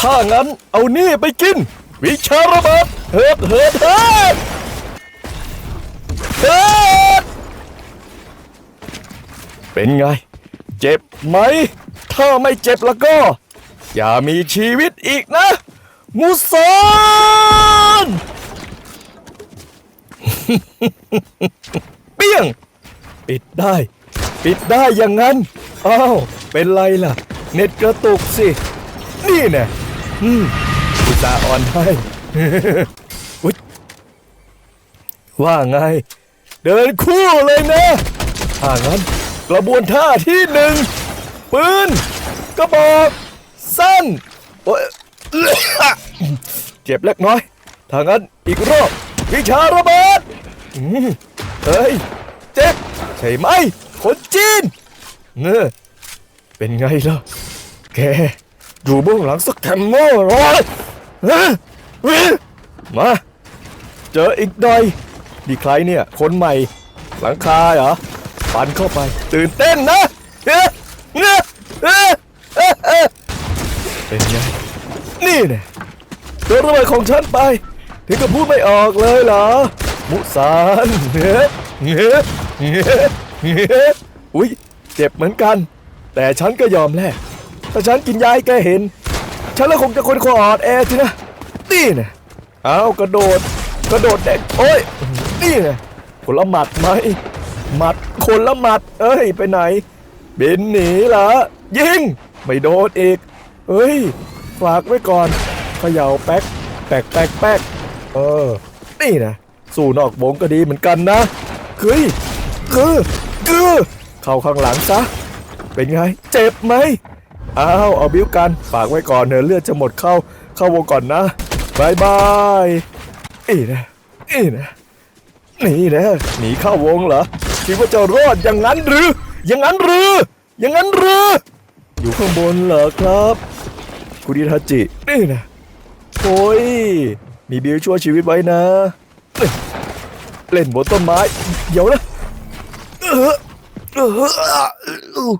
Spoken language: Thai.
ถ้างั้นเอานี่ไปกิน วิชาระเบิดเฮิดเฮิดเฮิดเฮิดเป็นไง เจ็บไหม ถ้าไม่เจ็บแล้วก็ อย่ามีชีวิตอีกนะมูซานเปี้ยง ปิดได้ ปิดได้อย่างนั้น อ้าว เป็นไรล่ะ เน็ตกระตุกสิ นี่แน่ อืมอุตส่าห์อ่อนให้ อุ๊ยว่าไง เดินคู่เลยนะถ้างั้น กระบวนท่าที่หนึ่งปืนกระบอก สั้นโอ๊ยเจ็บเล็กน้อย ถ้างั้นอีกรอบ วิชาระเบิดอืมเฮ้ย เจ็บ ใช่ไหมคนจีนเนอเป็นไงล่ะ แก อยู่เบื้องหลังสักแคมโม่หรอยมา เจออีกหน่อยนี่ใครเนี่ย คนใหม่ หลังคาเหรอปันเข้าไป ตื่นเต้นนะเฮ้ยเฮ้ยเฮ้ยเฮ้ยเฮ้ยเป็นไง นี่เนี่ยโดนระเบิดของฉันไป ถึงกับพูดไม่ออกเลยเหรอ มุสานเฮ้ยเฮ้ยเฮ้ยเฮ้ยอุ๊ยเจ็บเหมือนกัน แต่ฉันก็ยอมแลก ถ้าฉันกินยาให้แกเห็น ฉันแล้วคงจะคนคออ่อนแอสินะ นี่นะเอากระโดด กระโดดเด็กโอ้ย นี่นะคนละหมัดไหมหมัดคนละหมัด เอ้ย ไปไหน บินหนีเหรอ ยิง ไม่โดนอีกเฮ้ย ฝากไว้ก่อนเขย่าแป๊ก แป๊กแป๊กแป๊กเออ นี่นะ สู้นอกวงก็ดีเหมือนกันนะเฮ้ยคือคือเข้าข้างหลังซะ เป็นไง เจ็บไหม อ้าวเอาบิ้วกันฝากไว้ก่อนเนื้อเลือดจะหมดเข้าเข้าวงก่อนนะบายบายอีนะอีนะนี่นะหนีเข้าวงเหรอคิดว่าจะรอดอย่างนั้นหรือ อย่างนั้นหรือ อย่างนั้นหรือ อยู่ข้างบนเหรอครับคุณิทาจินี่นะโอ้ยมีบิวช่วยชีวิตไว้นะ เล่นบนต้นไม้ เดี๋ยวนะเออเออ